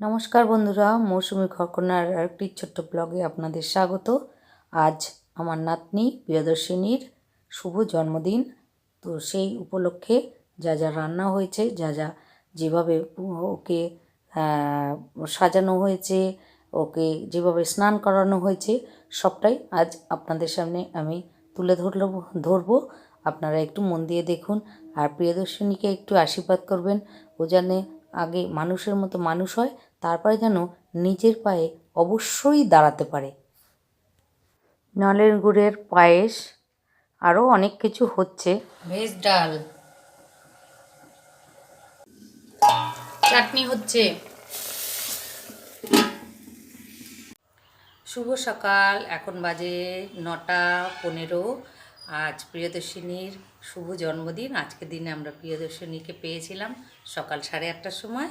নমস্কার বন্ধুরা, মৌসুমি খরকনার আরেকটি ছোট্ট ব্লগে আপনাদের স্বাগত। আজ আমার নাতনি প্রিয়দর্শিনীর শুভ জন্মদিন। তো সেই উপলক্ষে যা যা রান্না হয়েছে, যা যা যেভাবে ওকে সাজানো হয়েছে, ওকে যেভাবে স্নান করানো হয়েছে, সবটাই আজ আপনাদের সামনে আমি তুলে ধরল, ধরবো। আপনারা একটু মন দিয়ে দেখুন আর প্রিয়দর্শিনীকে একটু আশীর্বাদ করবেন। ও যেন আগে মানুষের মতো মানুষ হয়, তারপরে যেন নিজের পায়ে অবশ্যই দাঁড়াতে পারে। নলের গুড়ের পায়েস আরও অনেক কিছু হচ্ছে। ভেজ ডাল। চাটনি হচ্ছে। শুভ সকাল, এখন বাজে নটা পনেরো। আজ প্রিয়দর্শিনীর শুভ জন্মদিন। আজকের দিনে আমরা প্রিয়দর্শিনীকে পেয়েছিলাম সকাল সাড়ে আটটার সময়।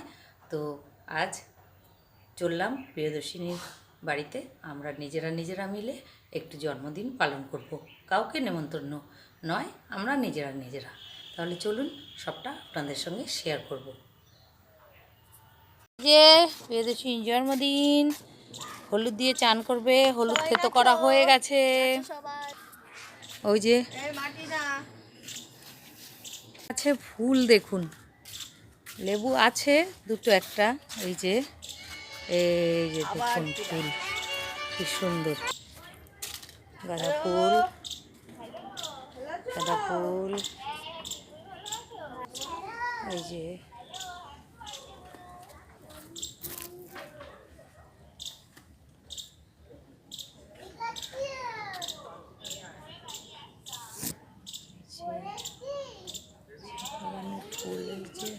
তো আজ চললাম প্রিয়দর্শিনীর বাড়িতে। আমরা নিজেরা নিজেরা মিলে একটু জন্মদিন পালন করব। কাউকে নেমন্তন্ন নয়, আমরা নিজেরা নিজেরা। তাহলে চলুন সবটা আপনাদের সঙ্গে শেয়ার করব। যে প্রিয়দর্শিনীর জন্মদিন, হলুদ দিয়ে চান করবে, হলুদ খেতো করা হয়ে গেছে। ওই যে আছে ফুল দেখুন। লেবু আছে দুটো একটা এই যে এই যে দেখুন ফুল। কি সুন্দর। গাঁদা ফুল। গাঁদা ফুল। এই যে বাগানের ফুল এই যে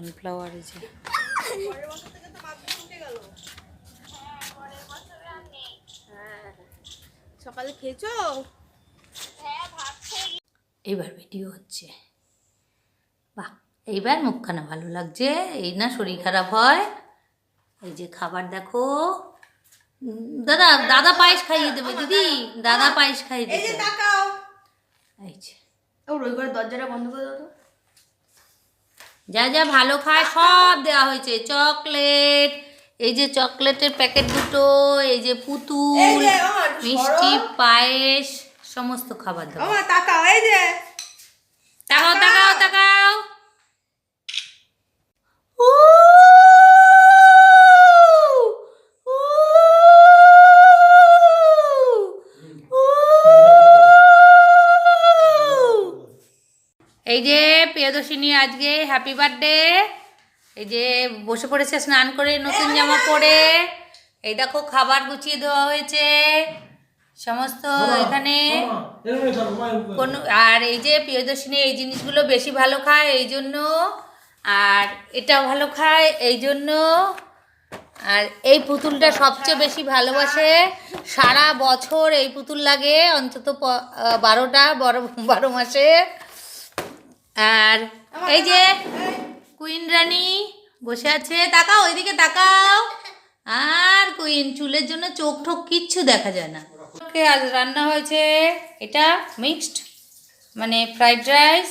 সানফ্লাওয়ার এই যে। সকালে খেয়েছো? এইবার ভিডিও হচ্ছে। বাহ এইবার মুখখানা ভালো লাগছে। এই না শরীর খারাপ হয়। এই যে খাবার দেখো। দাদা দাদা পায়েস খাইয়ে দেবে দিদি। দাদা পায়েস খাইয়ে এই যে দেবে। তাকাও। এই যে। ও রই করে দরজাটা বন্ধ করে দাও যা যা ভালো খায় সব দেওয়া হয়েছে। চকলেট এই যে চকলেটের প্যাকেট দুটো এই যে পুতুল মিষ্টি পায়েস সমস্ত খাবার দাও আমার তাকাও এই যে। তাকাও তাকাও তাকাও। এই যে প্রিয়দর্শিনী আজকে হ্যাপি বার্থডে এই যে বসে পড়েছে স্নান করে নতুন জামা পরে। এই দেখো খাবার গুছিয়ে দেওয়া হয়েছে। সমস্ত এখানে কোন আর এই যে প্রিয়দর্শিনী এই জিনিসগুলো বেশি ভালো খায় এই জন্য। আর এটা ভালো খায় এই জন্য। আর এই পুতুলটা সবচেয়ে বেশি ভালোবাসে। সারা বছর এই পুতুল লাগে অন্তত বারোটা বারো বারো মাসে। আর এই যে কুইন রানী বসে আছে। তাকাও ওইদিকে তাকাও। আর কুইন চুলের জন্য চোখ ঠোক কিচ্ছু দেখা যায় না। আজ রান্না হয়েছে এটা মিক্সড মানে ফ্রাইড রাইস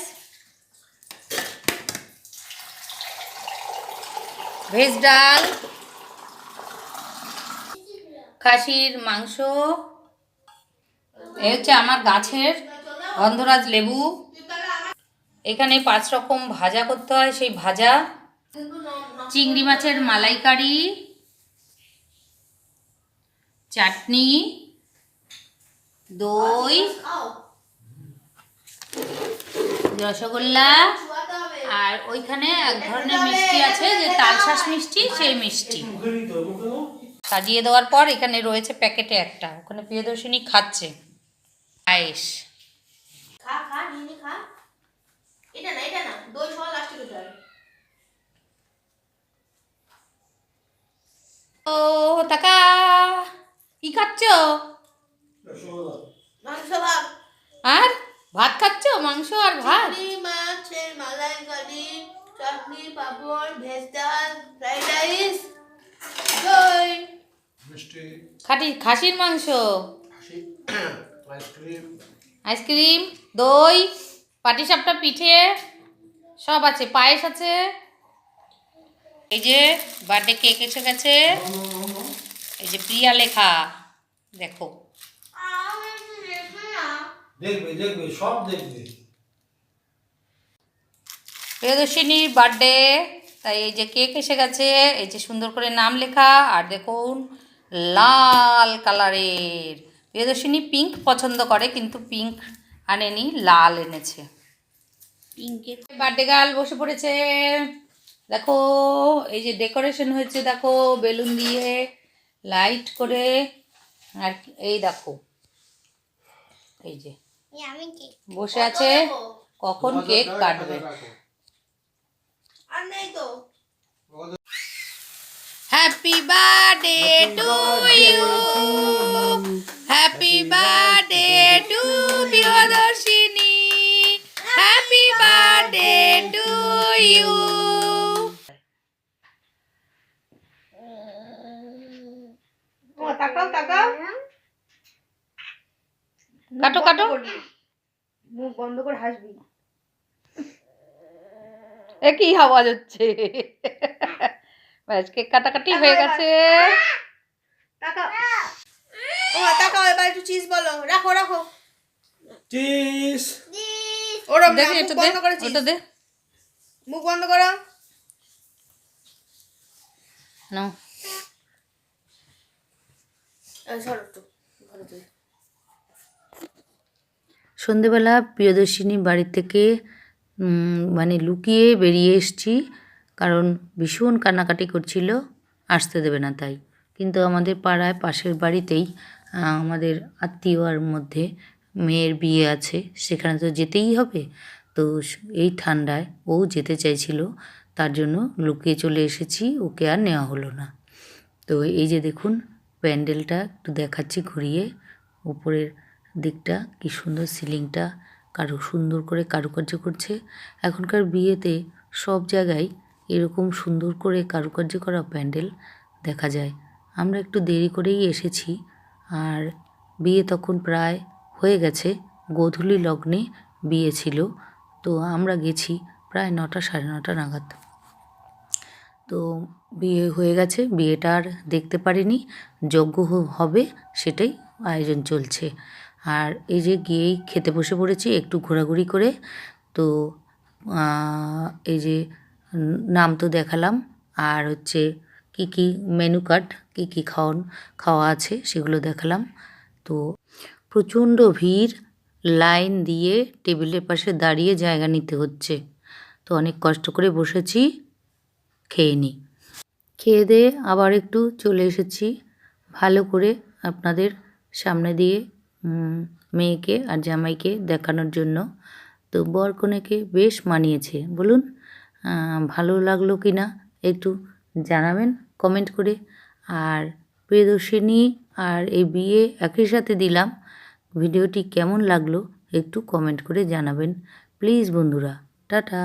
ভেজ ডাল খাসির মাংস এ হচ্ছে আমার গাছের গন্ধরাজ লেবু। এখানে পাঁচ রকম ভাজা করতে হয়, সেই ভাজা, চিংড়ি মাছের মালাইকারি, চাটনি, দই, রসগোল্লা, আর ওইখানে এক ধরনের মিষ্টি আছে যে তালশাঁস মিষ্টি, সেই মিষ্টি। সাজিয়ে দেওয়ার পর এখানে রয়েছে প্যাকেটে একটা, ওখানে প্রিয়দর্শিনী খাচ্ছে। খা এটা না এটা না। দই সহ লাস্টে খেতে হবে। ও টাকা কি খাচ্ছ? মাংস ভাত। আর? ভাত খাচ্ছ? মাংস আর ভাত? মাছের মালাইকারি চাটনি পাপড় ভেজ ডাল ফ্রাইড রাইস। দই মিষ্টি। খাটি খাসির মাংস। আইসক্রিম। আইসক্রিম দই পাটিসাপটা পিঠে সব আছে পায়েস আছে। এই যে বার্থডে কেক এসে গেছে। এই যে প্রিয়া লেখা দেখো। দেখবে দেখবে সব দেখবে। প্রিয়দর্শিনীর বার্থডে তাই এই যে কেক এসে গেছে এই যে সুন্দর করে নাম লেখা আর দেখুন লাল কালারের। প্রিয়দর্শিনী পিঙ্ক পছন্দ করে কিন্তু পিঙ্ক আনেনি লাল এনেছে। পিঙ্কের বার্থডে গার্ল বসে পড়েছে। দেখো এই যে ডেকোরেশন হয়েছে দেখো বেলুন দিয়ে লাইট করে। আর এই দেখো এই যে বসে আছে কখন কেক কাটবে। আর নেই তো। হ্যাপি বার্থডে কাটো কাটো। মুখ বন্ধ করে হাসবি। এ কি আওয়াজ হচ্ছে? ব্যাস কেক কাটাকাটি হয়ে গেছে। ও তাকাও এবার একটু চিজ বলো। রাখো রাখো। চিস ওরম দেখি এটা দে বন্ধ করে ওটা দে। মুখ বন্ধ করো। নাও। সরো একটু তুই সন্ধেবেলা প্রিয়দর্শিনী বাড়ি থেকে মানে লুকিয়ে বেরিয়ে এসছি। কারণ ভীষণ কান্নাকাটি করছিল, আসতে দেবে না তাই। কিন্তু আমাদের পাড়ায় পাশের বাড়িতেই আমাদের আত্মীয়র মধ্যে মেয়ের বিয়ে আছে। সেখানে তো যেতেই হবে। তো এই ঠান্ডায় ও যেতে চাইছিল, তার জন্য লুকিয়ে চলে এসেছি, ওকে আর নেওয়া হলো না। তো এই যে দেখুন, প্যান্ডেলটা একটু দেখাচ্ছি ঘুরিয়ে উপরের দিকটা, কি সুন্দর সিলিংটা, কারু সুন্দর করে কারুকার্য করছে। এখনকার বিয়েতে সব জায়গায় এরকম সুন্দর করে কারুকার্য করা প্যান্ডেল দেখা যায়। আমরা একটু দেরি করেই এসেছি আর বিয়ে তখন প্রায় হয়ে গেছে। গোধূলি লগ্নে বিয়ে ছিল, তো আমরা গেছি প্রায় নটা, সাড়ে নটা নাগাদ। তো বিয়ে হয়ে গেছে, বিয়েটা আর দেখতে পারিনি। যজ্ঞ হবে, সেটাই আয়োজন চলছে। আর এই যে গিয়েই খেতে বসে পড়েছি, একটু ঘোরাঘুরি করে। তো এই যে নাম তো দেখালাম, আর হচ্ছে কি কি মেনু কার্ড কী কী খাওয়ান, খাওয়া আছে সেগুলো দেখালাম। তো, প্রচণ্ড ভিড়, লাইন দিয়ে টেবিলের পাশে দাঁড়িয়ে জায়গা নিতে হচ্ছে। তো অনেক কষ্ট করে বসেছি, খেয়ে নিই খেয়ে দিয়ে আবার একটু চলে এসেছি। ভালো করে আপনাদের সামনে দিয়ে মেয়েকে আর জামাইকে দেখানোর জন্য। তো বর কনেকে বেশ মানিয়েছে। বলুন ভালো লাগল কি না একটু জানাবেন কমেন্ট করে। আর প্রিয়দর্শিনী আর এই বিয়ে একই সাথে দিলাম। ভিডিওটি কেমন লাগল একটু কমেন্ট করে জানাবেন। প্লিজ বন্ধুরা, টাটা।